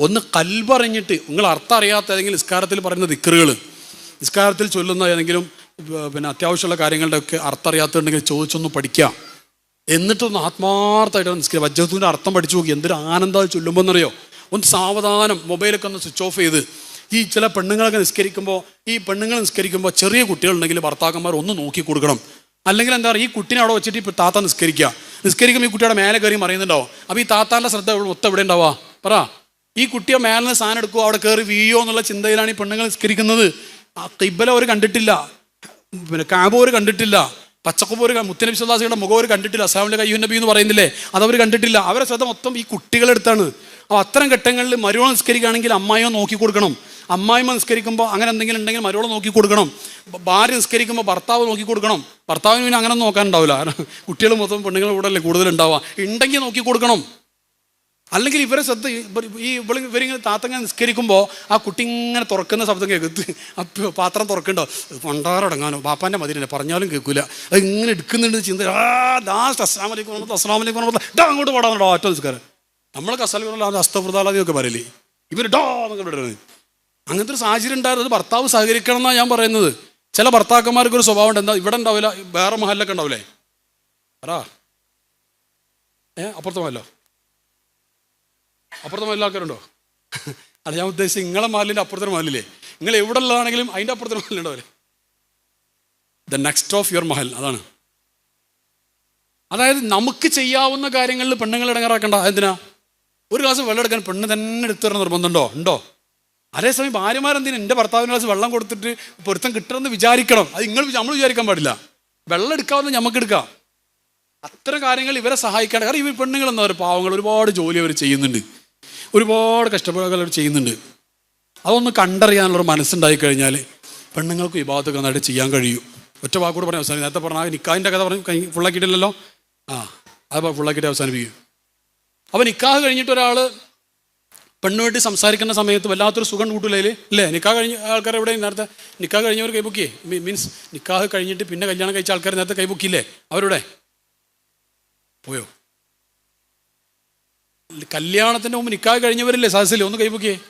ഒന്ന് കൽപറിഞ്ഞിട്ട് നിങ്ങൾ അർത്ഥം അറിയാത്ത ഏതെങ്കിലും നിസ്കാരത്തിൽ പറയുന്ന ദിക്കറുകൾ നിസ്കാരത്തിൽ ചൊല്ലുന്ന ഏതെങ്കിലും പിന്നെ അത്യാവശ്യമുള്ള കാര്യങ്ങളുടെ ഒക്കെ അർത്ഥം അറിയാത്തുണ്ടെങ്കിൽ ചോദിച്ചൊന്ന് പഠിക്കാം. എന്നിട്ടൊന്ന് ആത്മാർത്ഥമായിട്ട് നിസ്കരിക്കുക വജ്രത്തിന്റെ അർത്ഥം പഠിച്ചു നോക്കി. എന്തൊരു ആനന്ദം ചൊല്ലുമ്പോൾ എന്നറിയോ ഒന്ന് സാവധാനം മൊബൈലൊക്കെ ഒന്ന് സ്വിച്ച് ഓഫ് ചെയ്ത്. ഈ ചില പെണ്ണുങ്ങളൊക്കെ നിസ്കരിക്കുമ്പോൾ ഈ പെണ്ണുങ്ങൾ നിസ്കരിക്കുമ്പോൾ ചെറിയ കുട്ടികളുണ്ടെങ്കിൽ ഭർത്താക്കന്മാർ ഒന്ന് നോക്കി കൊടുക്കണം. അല്ലെങ്കിൽ എന്താ പറയുക ഈ കുട്ടീനെ അവിടെ വെച്ചിട്ട് ഇപ്പോൾ താത്ത നിസ്കരിക്കുക നിസ്കരിക്കുമ്പോൾ ഈ കുട്ടിയുടെ മേലെ കയറി മറിയുന്നുണ്ടാവും. അപ്പോൾ ഈ താത്താന്റെ ശ്രദ്ധ മൊത്തം എവിടെ ഉണ്ടാവുക? പറ. ഈ കുട്ടിയെ മേലെ സാധനം എടുക്കുമോ അവിടെ കയറി വീയോ എന്നുള്ള ചിന്തയിലാണ് ഈ പെണ്ണുങ്ങൾ നിസ്കരിക്കുന്നത്. ആ തിബല അവർ കണ്ടിട്ടില്ല. പിന്നെ കാബോര് കണ്ടിട്ടില്ല. പച്ചക്കുപോര് മുത്തനബി സുല്ലാസിയുടെ മുഖം അവർ കണ്ടിട്ടില്ല. അസാമിലെ കയ്യു നബി എന്ന് പറയുന്നില്ലേ? അതവർ കണ്ടിട്ടില്ല. അവരെ ശ്രദ്ധ മൊത്തം ഈ കുട്ടികളെടുത്താണ് അപ്പോൾ അത്തരം ഘട്ടങ്ങളിൽ മരുവോളം നിസ്കരിക്കുകയാണെങ്കിൽ അമ്മായിയോ നോക്കി കൊടുക്കണം. അമ്മായിമ്മ നിസ്കരിക്കുമ്പോൾ അങ്ങനെ എന്തെങ്കിലും ഉണ്ടെങ്കിൽ മരുവോളം നോക്കി കൊടുക്കണം. ഭാര്യ നിസ്കരിക്കുമ്പോൾ ഭർത്താവ് നോക്കി കൊടുക്കണം. ഭർത്താവിന് പിന്നെ അങ്ങനെ കാരണം കുട്ടികൾ മൊത്തം പെണ്ണുങ്ങൾ കൂടെ അല്ലേ കൂടുതൽ ഉണ്ടാവുക ഉണ്ടെങ്കിൽ നോക്കി കൊടുക്കണം. അല്ലെങ്കിൽ ഇവരെ ശ്രദ്ധ ഈ ഇവൾ ഇവരിങ്ങനെ താത്തങ്ങനെ നിസ്കരിക്കുമ്പോൾ ആ കുട്ടി ഇങ്ങനെ തുറക്കുന്ന ശബ്ദം കേൾക്കും അപ്പോൾ പാത്രം തുറക്കണ്ടോ? പണ്ടാറടങ്ങാനോ പാപ്പാന്റെ മതിലല്ലേ പറഞ്ഞാലും കേൾക്കില്ല അത് ഇങ്ങനെ എടുക്കുന്നുണ്ട് ചിന്ത. ആ ലാസ്റ്റ് അസ്ലാം അലൈക്കും വറഹ്മത്ത് അസ്ലാം ഇതാ അങ്ങോട്ട് പാടാന്നുണ്ടോ ഒറ്റ നിസ്കാരം. നമ്മൾ കസല അസ്തപ്രതാലാദിയൊക്കെ പറയില്ലേ? ഇവർ ഡോ എന്നൊക്കെ വിടുന്നത് അങ്ങനത്തെ ഒരു സാഹചര്യം ഉണ്ടായിരുന്നു ഭർത്താവ് സഹകരിക്കണം എന്നാണ് ഞാൻ പറയുന്നത്. ചില ഭർത്താക്കന്മാർക്ക് ഒരു സ്വഭാവം ഉണ്ട്. എന്താ ഇവിടെ ഉണ്ടാവില്ല വേറെ മഹലിലൊക്കെ ഉണ്ടാവില്ലേ? പറ. ഏ അപ്പുറത്തെ മഹല്ലോ? അപ്പുറത്തെ മഹലിൽ ആൾക്കാരുണ്ടോ? അല്ല ഞാൻ ഉദ്ദേശിച്ചത് നിങ്ങളെ മതിലിന്റെ അപ്പുറത്തെ മതിലില്ലേ നിങ്ങൾ എവിടെ ഉള്ളതാണെങ്കിലും അതിന്റെ അപ്പുറത്തെ മഹലുണ്ടാവില്ലേ ദ നെക്സ്റ്റ് ഓഫ് യുവർ മഹൽ അതാണ്. അതായത് നമുക്ക് ചെയ്യാവുന്ന കാര്യങ്ങളിൽ പെണ്ണുങ്ങൾ ഇടങ്ങാറാക്കണ്ട. എന്തിനാ ഒരു ഗ്ലാസ് വെള്ളം എടുക്കാൻ പെണ്ണ് തന്നെ എടുത്തു തരുന്ന നിർബന്ധമുണ്ടോ? ഉണ്ടോ? അതേസമയം ഭാര്യമാരെന്തിനാ എന്റെ ഭർത്താവിന് ഗ്ലാസ് വെള്ളം കൊടുത്തിട്ട് പൊരുത്തം കിട്ടണമെന്ന് വിചാരിക്കണം. അത് നിങ്ങൾ നമ്മൾ വിചാരിക്കാൻ പാടില്ല. വെള്ളം എടുക്കാവുന്ന നമുക്ക് എടുക്കാം. അത്തരം കാര്യങ്ങൾ ഇവരെ സഹായിക്കാൻ കാരണം ഈ പെണ്ണുങ്ങൾ എന്താ പറയുക? പാവങ്ങൾ ഒരുപാട് ജോലി അവർ ചെയ്യുന്നുണ്ട്. ഒരുപാട് കഷ്ടപ്പാടുകൾ ചെയ്യുന്നുണ്ട്. അതൊന്ന് കണ്ടറിയാനുള്ളൊരു മനസ്സുണ്ടായി കഴിഞ്ഞാൽ പെണ്ണുങ്ങൾക്ക് വിഭാഗത്തൊക്കെ നന്നായിട്ട് ചെയ്യാൻ കഴിയും. ഒറ്റ വാക്കോട് പറഞ്ഞ അവസാനം നേരത്തെ പറഞ്ഞ ആ നിക്കാഹിന്റെ കഥ പറഞ്ഞ് ഫുള്ളാക്കിയിട്ടില്ലല്ലോ? ആ അത് ഫുള്ളാക്കിയിട്ട് അവസാനിപ്പിക്കും. അപ്പോൾ നിക്കാഹ് കഴിഞ്ഞിട്ട് ഒരാൾ പെണ്ണുമായിട്ട് സംസാരിക്കുന്ന സമയത്ത് വല്ലാത്തൊരു സുഖം കൂട്ടില്ലേ അല്ലേ നിക്കാഹ് കഴിഞ്ഞ ആൾക്കാർ എവിടെ നേരത്തെ നിക്കാഹ് കഴിഞ്ഞവർ കൈബുക്കിയേ മീൻസ് നിക്കാഹ് കഴിഞ്ഞിട്ട് പിന്നെ കല്യാണം കഴിച്ച ആൾക്കാർ നേരത്തെ കൈബുക്കിയില്ലേ അവരുടെ പോയോ? കല്യാണത്തിന്റെ മുമ്പ് നിൽക്കാതെ കഴിഞ്ഞവരില്ലേ സദസ്സിൽ ഒന്ന് കൈപൊക്കിയേ.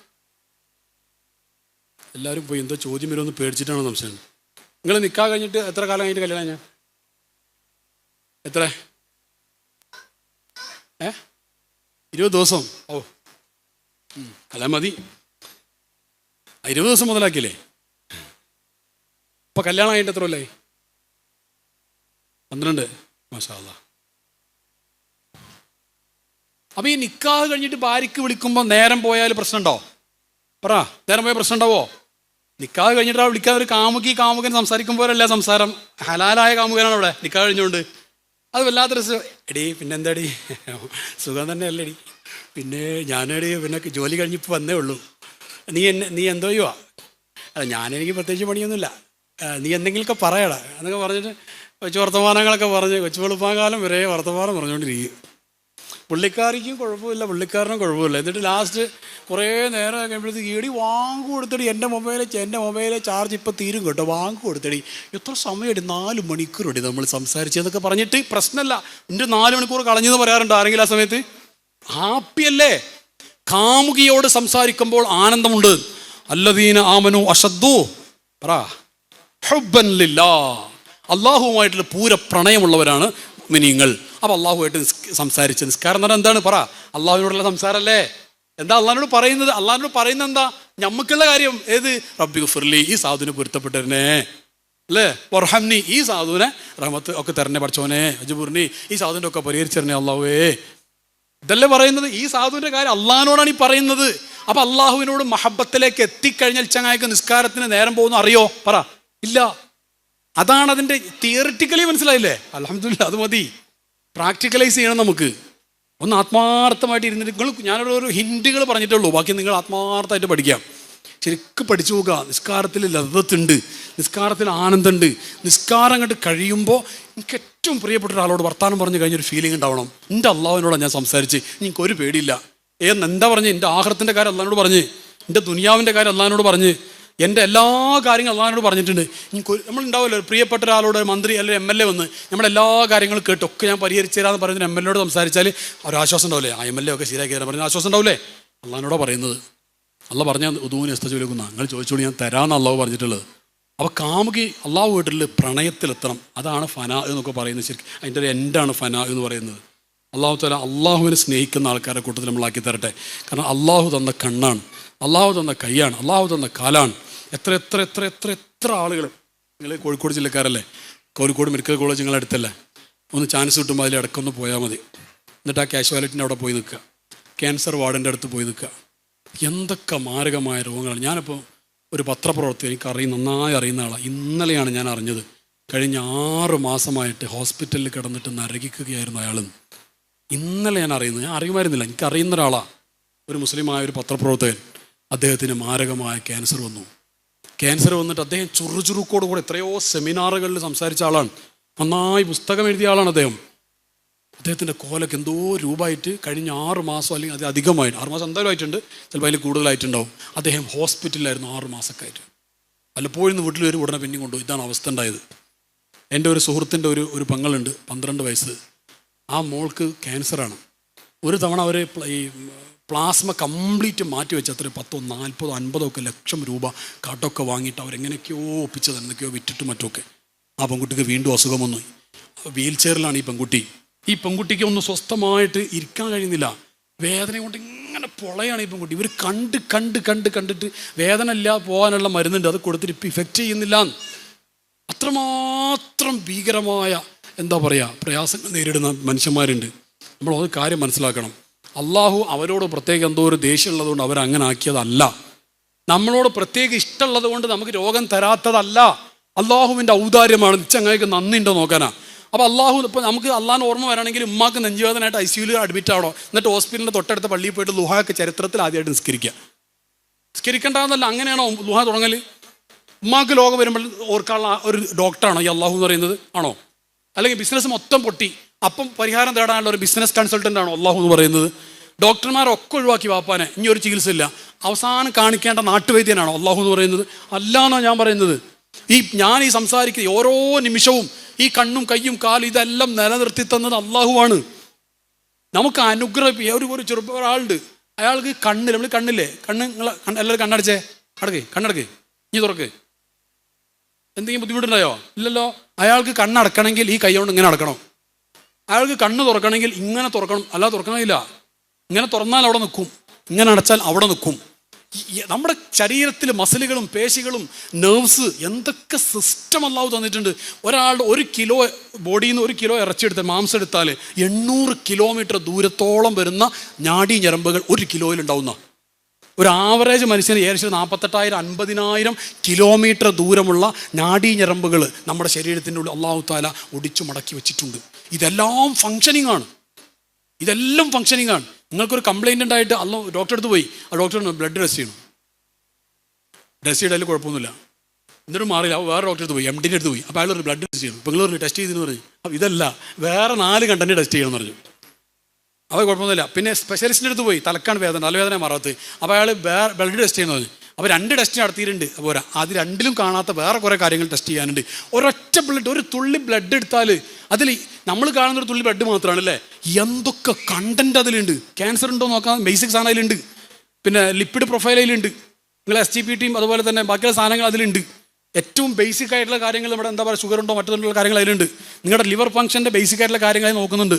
എല്ലാവരും പോയി. എന്തോ ചോദ്യം വരുമെന്ന് പേടിച്ചിട്ടാണ് സംശയം. നിങ്ങൾ നിക്കാ കഴിഞ്ഞിട്ട് എത്ര കാലം കഴിഞ്ഞിട്ട് കല്യാണം ഞാൻ എത്ര? ഏ? ഇരുപത് ദിവസം. ഓ. അല്ല മതി. ഇരുപത് ദിവസം മുതലാക്കിയില്ലേ? ഇപ്പൊ കല്യാണം കഴിഞ്ഞിട്ട് എത്ര കൊല്ലായി? പന്ത്രണ്ട്. മാഷാ അപ്പൊ ഈ നിക്കാഹ് കഴിഞ്ഞിട്ട് ഭാര്യക്ക് വിളിക്കുമ്പോൾ നേരം പോയാൽ പ്രശ്നമുണ്ടോ? പറ നേരം പോയാൽ പ്രശ്നമുണ്ടാവോ? നിക്കാഹ് കഴിഞ്ഞിട്ട് ആ ഒരു കാമുകി കാമുകൻ സംസാരിക്കുമ്പോഴല്ല സംസാരം? ഹലാലായ കാമുകനാണ് അവിടെ നിക്കാഹ് കഴിഞ്ഞുകൊണ്ട് അത് വല്ലാത്തൊരു എടി പിന്നെന്താടി? സുഖം തന്നെ അല്ലേടി പിന്നെ ഞാനടി പിന്നെ ജോലി കഴിഞ്ഞിപ്പോൾ വന്നേ ഉള്ളൂ. നീ എന്നെ നീ എന്തോ ചെയ്യുവാ? അല്ല ഞാനെനിക്ക് പ്രത്യേകിച്ച് പണിയൊന്നുമില്ല. നീ എന്തെങ്കിലുമൊക്കെ പറയടാ. എന്നൊക്കെ പറഞ്ഞിട്ട് കൊച്ചു വർത്തമാനങ്ങളൊക്കെ പറഞ്ഞ് കൊച്ചു വെളുപ്പാങ്കാലം വരെ വർത്തമാനം പറഞ്ഞുകൊണ്ടിരിക്കും പുള്ളിക്കാരിക്കും കുഴപ്പമില്ല പുള്ളിക്കാരനും കുഴപ്പമില്ല. എന്നിട്ട് ലാസ്റ്റ് കുറേ നേരം കഴിയുമ്പോഴത്തേക്ക് എടി വാങ്ങ് കൊടുത്തടി. എന്റെ മൊബൈലിൽ എന്റെ മൊബൈലിൽ ചാർജ് ഇപ്പോൾ തീരും കേട്ടോ. വാങ്ങ് കൊടുത്തടി. എത്ര സമയമുണ്ട് നാല് മണിക്കൂറുണ്ട് നമ്മൾ സംസാരിച്ചതൊക്കെ പറഞ്ഞിട്ട് പ്രശ്നമല്ല. എന്റെ നാല് മണിക്കൂർ കളഞ്ഞെന്ന് പറയാറുണ്ട് ആരെങ്കിലും ആ സമയത്ത്? ഹാപ്പിയല്ലേ? കാമുകിയോട് സംസാരിക്കുമ്പോൾ ആനന്ദമുണ്ട്. അല്ലദീന ആമനു അശദ്ദു. പറ. ഹുബ്ബൻ ലില്ലാ അള്ളാഹുവുമായിട്ടുള്ള പൂര പ്രണയമുള്ളവരാണ് മിനിങ്ങൾ അപ്പോൾ അള്ളാഹുമായിട്ട് സംസാരിച്ചു നിസ്കാരം എന്ന് പറഞ്ഞാൽ എന്താണ്? പറ. അള്ളാഹുവിനോടുള്ള സംസാരമല്ലേ എന്താ അള്ളാഹിനോട് പറയുന്നത്? അള്ളാഹിനോട് പറയുന്നത് എന്താ? ഞമ്മക്കുള്ള കാര്യം ഏത്? റബ്ബി ഗുഫുർലി ഈ സാധുവിനെ പൊരുത്തപ്പെട്ടവനെ. അല്ലേ? വർഹംനി ഈ സാധുവിനെ റഹമത്ത് ഒക്കെ തരണേ പഠിച്ചോനെ അജുബുർണി ഈ സാധുവിന്റെ ഒക്കെ പരിഹരിച്ചിരുന്നേ അള്ളാഹുവേ. ഇതല്ലേ പറയുന്നത്? ഈ സാധുവിന്റെ കാര്യം അള്ളാഹിനോടാണ് ഈ പറയുന്നത്. അപ്പൊ അള്ളാഹുവിനോട് മഹബത്തിലേക്ക് എത്തിക്കഴിഞ്ഞാൽ ചങ്ങായിക്ക് നിസ്കാരത്തിന് നേരം പോകുന്നു അറിയോ? പറ. ഇല്ല. അതാണ് അതിന്റെ തിയറിറ്റിക്കലി മനസ്സിലായില്ലേ? അലഹമില്ല അത് മതി. പ്രാക്ടിക്കലൈസ് ചെയ്യണം നമുക്ക്. ഒന്ന് ആത്മാർത്ഥമായിട്ട് ഇരുന്നിട്ട് നിങ്ങൾ ഞാനൊരു ഒരു ഹിൻഡുകൾ പറഞ്ഞിട്ടുള്ളൂ. ബാക്കി നിങ്ങൾ ആത്മാർത്ഥമായിട്ട് പഠിക്കാം. ശരിക്കും പഠിച്ചു നോക്കുക. നിസ്കാരത്തിൽ ലതത്തുണ്ട് നിസ്കാരത്തിൽ ആനന്ദമുണ്ട് നിസ്കാരം അങ്ങോട്ട് കഴിയുമ്പോൾ എനിക്ക് ഏറ്റവും പ്രിയപ്പെട്ട ഒരാളോട് വർത്താനം പറഞ്ഞു കഴിഞ്ഞൊരു ഫീലിംഗ് ഉണ്ടാവണം. എന്റെ അള്ളാവിനോടാണ് ഞാൻ സംസാരിച്ച്. എനിക്ക് ഒരു പേടിയില്ല. ഏന്ന് എന്താ പറഞ്ഞ്? എന്റെ ആഹൃത്തിന്റെ കാര്യം അള്ളഹാനോട് പറഞ്ഞ്. എന്റെ ദുനിയാവിന്റെ കാര്യം അള്ളഹാനോട് പറഞ്ഞ്. എന്റെ എല്ലാ കാര്യങ്ങളും അള്ളഹാനോട് പറഞ്ഞിട്ടുണ്ട്. നമ്മളുണ്ടാവുമല്ലോ പ്രിയപ്പെട്ട ഒരാളോട് മന്ത്രി അല്ലെങ്കിൽ എം എൽ എ വന്ന് നമ്മുടെ എല്ലാ കാര്യങ്ങളും കേട്ടൊക്കെ ഞാൻ പരിഹരിച്ചു തരാമെന്ന് പറയുന്ന എം എൽ എയോട് സംസാരിച്ചാൽ ഒരു ആശ്വാസം ഉണ്ടാവില്ലേ? ആ എം എൽ എ ഒക്കെ ശരിയാക്കി തരാൻ പറഞ്ഞ ആശ്വാസം ഉണ്ടാവില്ലേ? അള്ളഹാനോടാ പറയുന്നത്. അള്ളാഹ് പറഞ്ഞാൽ ഉദൂന് എസ്തജുലക്കുന്ന. നിങ്ങൾ ചോദിച്ചോളൂ ഞാൻ തരാമെന്ന് അള്ളാഹ് പറഞ്ഞിട്ടുള്ളത്. അപ്പോൾ കാമുകി അള്ളാഹു വീട്ടിൽ പ്രണയത്തിലെത്തണം. അതാണ് ഫന എന്നൊക്കെ പറയുന്നത് ശരിക്കും. അതിന്റെ ഒരു എൻഡാണ് ഫന എന്ന് പറയുന്നത്. അള്ളാഹു തല അള്ളാഹുവിനെ സ്നേഹിക്കുന്ന ആൾക്കാരെ കൂട്ടത്തിൽ നമ്മളാക്കി തരട്ടെ. കാരണം അള്ളാഹു തന്ന കണ്ണാണ്. അള്ളാഹു തന്ന കൈയാണ്. അള്ളാഹു തന്ന കാലാണ്. എത്ര എത്ര എത്ര എത്ര എത്ര ആളുകൾ നിങ്ങൾ കോഴിക്കോട് ജില്ലക്കാരല്ലേ? കോഴിക്കോട് മെഡിക്കൽ കോളേജ് നിങ്ങളുടെ അടുത്തല്ലേ? ഒന്ന് ചാൻസ് കിട്ടുമ്പോൾ അതിൽ ഇടയ്ക്കൊന്ന് പോയാൽ മതി. എന്നിട്ട് ആ കാഷ്വാലിറ്റിന്റെ അവിടെ പോയി നിൽക്കുക. ക്യാൻസർ വാർഡിന്റെ അടുത്ത് പോയി നിൽക്കുക. എന്തൊക്കെ മാരകമായ രോഗങ്ങളാണ്. ഞാനിപ്പോൾ ഒരു പത്രപ്രവർത്തകൻ എനിക്ക് അറിയും നന്നായി അറിയുന്ന ആളാണ് ഇന്നലെയാണ് ഞാൻ അറിഞ്ഞത്. കഴിഞ്ഞ ആറ് മാസമായിട്ട് ഹോസ്പിറ്റലിൽ കിടന്നിട്ട് നരകിക്കുകയായിരുന്നു അയാൾ ഇന്നലെ ഞാൻ അറിയുന്നത് ഞാൻ അറിയുമായിരുന്നില്ല. എനിക്ക് അറിയുന്ന ഒരാളാണ് ഒരു മുസ്ലിമായ ഒരു പത്രപ്രവർത്തകൻ. അദ്ദേഹത്തിന് മാരകമായ ക്യാൻസർ വന്നു. ക്യാൻസർ വന്നിട്ട് അദ്ദേഹം ചുറുചുറുക്കോട് കൂടെ എത്രയോ സെമിനാറുകളിൽ സംസാരിച്ച ആളാണ്. നന്നായി പുസ്തകം എഴുതിയ ആളാണ് അദ്ദേഹം. അദ്ദേഹത്തിന്റെ കോലൊക്കെ എന്തോ രൂപമായിട്ട് കഴിഞ്ഞ ആറ് മാസം അല്ലെങ്കിൽ അത് അധികമായിട്ട് ആറ് മാസം എന്തായാലും ആയിട്ടുണ്ട് ചിലപ്പോൾ അതിൽ കൂടുതലായിട്ടുണ്ടാവും. അദ്ദേഹം ഹോസ്പിറ്റലിലായിരുന്നു ആറ് മാസമൊക്കെ ആയിട്ട്. പലപ്പോഴും വീട്ടിൽ വരും ഉടനെ പിന്നെയും കൊണ്ടുപോയി ഇതാണ് അവസ്ഥ ഉണ്ടായത്. എന്റെ ഒരു സുഹൃത്തിന്റെ ഒരു ഒരു പങ്ങളുണ്ട് പന്ത്രണ്ട് വയസ്സ്. ആ മോൾക്ക് ക്യാൻസറാണ്. ഒരു തവണ അവർ ഈ പ്ലാസ്മ കംപ്ലീറ്റ് മാറ്റി വെച്ച് അത്ര പത്തോ നാൽപ്പതോ അൻപതോ ഒക്കെ ലക്ഷം രൂപ കാട്ടൊക്കെ വാങ്ങിയിട്ട് അവരെങ്ങനെയൊക്കെയോ ഒപ്പിച്ചത് എന്തൊക്കെയോ വിറ്റിട്ട് മറ്റൊക്കെ ആ പെൺകുട്ടിക്ക് വീണ്ടും അസുഖം വന്നു വീൽ ചെയറിലാണ് ഈ പെൺകുട്ടി. ഈ പെൺകുട്ടിക്ക് ഒന്ന് സ്വസ്ഥമായിട്ട് ഇരിക്കാൻ കഴിയുന്നില്ല. വേദന കൊണ്ട് ഇങ്ങനെ പൊളയാണ് ഈ പെൺകുട്ടി. ഇവർ കണ്ട് കണ്ട് കണ്ട് കണ്ടിട്ട് വേദന ഇല്ല പോകാനുള്ള മരുന്നുണ്ട്. അത് കൊടുത്തിട്ട് ഇപ്പം ഇഫക്റ്റ് ചെയ്യുന്നില്ല. അത്രമാത്രം ഭീകരമായ എന്താ പറയുക പ്രയാസങ്ങൾ നേരിടുന്ന മനുഷ്യന്മാരുണ്ട്. നമ്മൾ അത് കാര്യം മനസ്സിലാക്കണം. അള്ളാഹു അവരോട് പ്രത്യേകം എന്തോ ഒരു ദേഷ്യമുള്ളതുകൊണ്ട് അവരങ്ങനെ ആക്കിയതല്ല. നമ്മളോട് പ്രത്യേക ഇഷ്ടമുള്ളത് കൊണ്ട് നമുക്ക് രോഗം തരാത്തതല്ല. അള്ളാഹുവിന്റെ ഔദാര്യമാണ്. ചങ്ങായിക്ക് നന്ദിയുണ്ടോ നോക്കാനാ. അപ്പോൾ അള്ളാഹു ഇപ്പോൾ നമുക്ക് അള്ളാഹിന് ഓർമ്മ വരാണെങ്കിൽ ഉമ്മാക്ക് നെഞ്ചുവേദനായിട്ട് ഐ സിയുയിൽ അഡ്മിറ്റ് ആവണോ. എന്നിട്ട് ഹോസ്പിറ്റലിന്റെ തൊട്ടടുത്ത പള്ളിയിൽ പോയിട്ട് ലുഹാക്ക് ചരിത്രത്തിൽ ആദ്യമായിട്ട് നിസ്കരിക്കുക. നിസ്കരിക്കേണ്ടതെന്നല്ല അങ്ങനെയാണോ ലുഹ തുടങ്ങൽ ഉമ്മാക്ക് ലോകം വരുമ്പോൾ ഓർക്കാനുള്ള ഒരു ഡോക്ടറാണോ ഈ അള്ളാഹു എന്ന് പറയുന്നത്? ആണോ? അല്ലെങ്കിൽ ബിസിനസ് മൊത്തം പൊട്ടി. അപ്പം പരിഹാരം തേടാനുള്ള ഒരു ബിസിനസ് കൺസൾട്ടന്റ് ആണോ അള്ളാഹു എന്ന് പറയുന്നത്. ഡോക്ടർമാരൊക്കെ ഒഴിവാക്കി വാപ്പാനെ ഇനി ഒരു ചികിത്സ ഇല്ല അവസാനം കാണിക്കേണ്ട നാട്ടുവൈദ്യനാണ് അള്ളാഹു എന്ന് പറയുന്നത്. അല്ല എന്നാണ് ഞാൻ പറയുന്നത്. ഈ ഞാൻ ഈ സംസാരിക്കുന്ന ഓരോ നിമിഷവും ഈ കണ്ണും കയ്യും കാലും ഇതെല്ലാം നിലനിർത്തി തന്നത് അള്ളാഹുവാണ്. നമുക്ക് അനുഗ്രഹം ഒരു ഒരു ചെറുപ്പ ഒരാളുണ്ട്. അയാൾക്ക് കണ്ണില്ല? നമ്മൾ കണ്ണില്ലേ? കണ്ണ് നിങ്ങൾ എല്ലാവരും കണ്ണടച്ചേ. അടക്കേ കണ്ണടക്കേ. ഇനി തുറക്ക്. എന്തെങ്കിലും ബുദ്ധിമുട്ടുണ്ടായോ? ഇല്ലല്ലോ. അയാൾക്ക് കണ്ണടക്കണമെങ്കിൽ ഈ കൈ കൊണ്ട് ഇങ്ങനെ അടക്കണം അയാൾക്ക് കണ്ണ് തുറക്കണമെങ്കിൽ ഇങ്ങനെ തുറക്കണം. അല്ല തുറക്കണമില്ല ഇങ്ങനെ തുറന്നാൽ അവിടെ നിൽക്കും. ഇങ്ങനെ അടച്ചാൽ അവിടെ നിൽക്കും. നമ്മുടെ ശരീരത്തിൽ മസിലുകളും പേശികളും നെർവ്സ് എന്തൊക്കെ സിസ്റ്റം അല്ലാവ് തന്നിട്ടുണ്ട്. ഒരാളുടെ ഒരു കിലോ ബോഡിയിൽ നിന്ന് ഒരു കിലോ ഇറച്ചിയെടുത്താൽ മാംസം എടുത്താൽ എണ്ണൂറ് കിലോമീറ്റർ ദൂരത്തോളം വരുന്ന ഞാടി ഞരമ്പുകൾ ഒരു കിലോയിൽ ഉണ്ടാവുന്ന ഒരു ആവറേജ് മനുഷ്യന് ഏകദേശം നാൽപ്പത്തെട്ടായിരം അൻപതിനായിരം കിലോമീറ്റർ ദൂരമുള്ള നാഡീ ഞരമ്പുകൾ നമ്മുടെ ശരീരത്തിന്റെ ഉള്ളിൽ അള്ളാഹു താല ഒടിച്ചു മടക്കി വെച്ചിട്ടുണ്ട്. ഇതെല്ലാം ഫങ്ഷനിങ് ആണ്. ഇതെല്ലാം ഫങ്ഷനിങ് ആണ്. നിങ്ങൾക്കൊരു കംപ്ലൈന്റ് ഉണ്ടായിട്ട് അല്ല ഡോക്ടറെ അടുത്ത് പോയി. ആ ഡോക്ടർ ബ്ലഡ് ടെസ്റ്റ് ചെയ്യണം. ടെസ്റ്റ് ചെയ്താലും കുഴപ്പമൊന്നുമില്ല. എന്നിട്ട് മാറിയില്ല. വേറെ ഡോക്ടറെ അടുത്ത് പോയി. എം ഡിന്റെ അടുത്ത് പോയി. അപ്പോൾ അയാൾ ബ്ലഡ് ടെസ്റ്റ് ചെയ്യണം. ഇപ്പോൾ നിങ്ങൾ ടെസ്റ്റ് ചെയ്തെന്ന് പറഞ്ഞു. ഇതല്ല വേറെ നാല് കണ്ടന്റ് ടെസ്റ്റ് ചെയ്യണമെന്ന് പറഞ്ഞു. അത് കുഴപ്പമൊന്നുമില്ല. പിന്നെ സ്പെഷ്യലിസ്റ്റിന്റെ അടുത്ത് പോയി. തലക്കാണ് വേദന തലവേദന മാറാത്തത്. അപ്പോൾ അയാൾ വേറെ ബ്ലഡ് ടെസ്റ്റ് ചെയ്യുന്നത് അപ്പോൾ രണ്ട് ടെസ്റ്റ് നടത്തിയിട്ടുണ്ട്. പോരാ. അത് രണ്ടിലും കാണാത്ത വേറെ കുറേ കാര്യങ്ങൾ ടെസ്റ്റ് ചെയ്യാനുണ്ട്. ഒരൊറ്റ ബ്ലഡ് ഒരു തുള്ളി ബ്ലഡ് എടുത്താൽ അതിൽ നമ്മൾ കാണുന്ന ഒരു തുള്ളി ബ്ലഡ് മാത്രമാണ് അല്ലേ എന്തൊക്കെ കണ്ടന്റ് അതിലുണ്ട്? ക്യാൻസർ ഉണ്ടോ നോക്കാൻ ബേസിക് സാധനം അതിലുണ്ട്. പിന്നെ ലിപ്പിഡ് പ്രൊഫൈൽ അതിലുണ്ട്. നിങ്ങൾ എസ് ടി പി ടിയും അതുപോലെ തന്നെ ബാക്കിയുള്ള സാധനങ്ങൾ അതിലുണ്ട്. ഏറ്റവും ബേസിക് ആയിട്ടുള്ള കാര്യങ്ങൾ ഇവിടെ എന്താ പറയുക ഷുഗർ ഉണ്ടോ മറ്റുള്ള കാര്യങ്ങൾ അതിലുണ്ട്. നിങ്ങളുടെ ലിവർ ഫംഗ്ഷന്റെ ബേസിക് ആയിട്ടുള്ള കാര്യങ്ങൾ നോക്കുന്നുണ്ട്.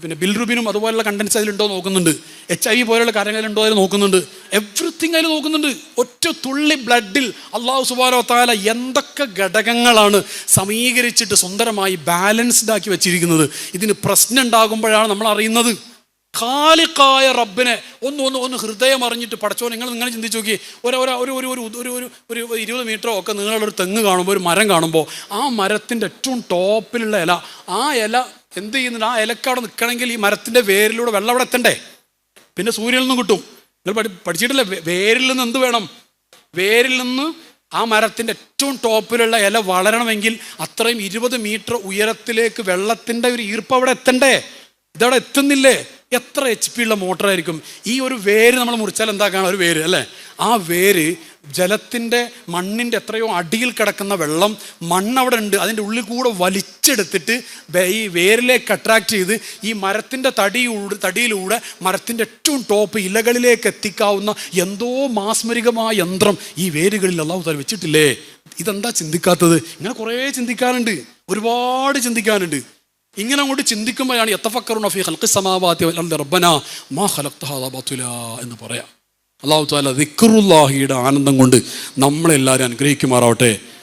പിന്നെ ബിൽറുബിനും അതുപോലുള്ള കണ്ടൻസ് അതിലുണ്ടോ നോക്കുന്നുണ്ട്. എച്ച് ഐ വി പോലുള്ള കാര്യങ്ങൾ ഉണ്ടോ അതിൽ നോക്കുന്നുണ്ട്. എവ്രിത്തിങ് അതിൽ നോക്കുന്നുണ്ട്. ഒറ്റ തുള്ളി ബ്ലഡിൽ അള്ളാഹു സുബാനോ താല എന്തൊക്കെ ഘടകങ്ങളാണ് സമീകരിച്ചിട്ട് സുന്ദരമായി ബാലൻസ്ഡ് ആക്കി വെച്ചിരിക്കുന്നത്. ഇതിന് പ്രശ്നം ഉണ്ടാകുമ്പോഴാണ് നമ്മൾ അറിയുന്നത്. ഖാലിഖായ റബ്ബിനെ ഒന്ന് ഒന്ന് ഒന്ന് ഹൃദയം അറിഞ്ഞിട്ട് പഠിച്ചോ നിങ്ങൾ നിങ്ങൾ ചിന്തിച്ച് നോക്കി. ഒരു ഒരു ഒരു ഒരു ഒരു ഒരു ഒരു ഇരുപത് മീറ്ററോ ഒക്കെ നിങ്ങളുടെ ഒരു തെങ്ങ് കാണുമ്പോൾ ഒരു മരം കാണുമ്പോൾ ആ മരത്തിന്റെ ഏറ്റവും ടോപ്പിലുള്ള ഇല ആ ഇല എന്ത് ചെയ്യുന്നുണ്ട്? ആ ഇലക്ക് അവിടെ നിൽക്കണമെങ്കിൽ ഈ മരത്തിന്റെ വേരിലൂടെ വെള്ളം അവിടെ എത്തണ്ടേ? പിന്നെ സൂര്യനിൽ നിന്നും കിട്ടും. നിങ്ങൾ പഠി പഠിച്ചിട്ടില്ലേ? വേരിൽ നിന്ന് എന്ത് വേണം? വേരിൽ നിന്ന് ആ മരത്തിന്റെ ഏറ്റവും ടോപ്പിലുള്ള ഇല വളരണമെങ്കിൽ അത്രയും ഇരുപത് മീറ്റർ ഉയരത്തിലേക്ക് വെള്ളത്തിന്റെ ഒരു ഈർപ്പം അവിടെ എത്തണ്ടേ? ഇതവിടെ എത്തുന്നില്ലേ? എത്ര എച്ച് പി ഉള്ള മോട്ടറായിരിക്കും? ഈ ഒരു വേര് നമ്മൾ മുറിച്ചാൽ എന്താ കാണാം ഒരു വേര് അല്ലേ? ആ വേര് ജലത്തിന്റെ മണ്ണിന്റെ എത്രയോ അടിയിൽ കിടക്കുന്ന വെള്ളം മണ്ണവിടെ ഉണ്ട് അതിന്റെ ഉള്ളിൽ കൂടെ വലിച്ചെടുത്തിട്ട് ഈ വേരിലേക്ക് അട്രാക്ട് ചെയ്ത് ഈ മരത്തിന്റെ തടിയൂടെ തടിയിലൂടെ മരത്തിന്റെ ഏറ്റവും ടോപ്പ് ഇലകളിലേക്ക് എത്തിക്കാവുന്ന എന്തോ മാസ്മരികമായ യന്ത്രം ഈ വേരുകളിൽ അള്ളാഹു തല വെച്ചിട്ടില്ലേ? ഇതെന്താ ചിന്തിക്കാത്തത്? ഇങ്ങനെ കുറേ ചിന്തിക്കാനുണ്ട്. ഒരുപാട് ചിന്തിക്കാനുണ്ട്. ഇങ്ങനെ അങ്ങോട്ട് ചിന്തിക്കുമ്പോഴാണ് എത്തഫക്കറുണ്ടോ മാ എന്ന് പറയാം. അള്ളാഹു താല ദിക്റുല്ലാഹിയുടെ ആനന്ദം കൊണ്ട് നമ്മളെല്ലാവരും അനുഗ്രഹിക്കുമാറാവട്ടെ.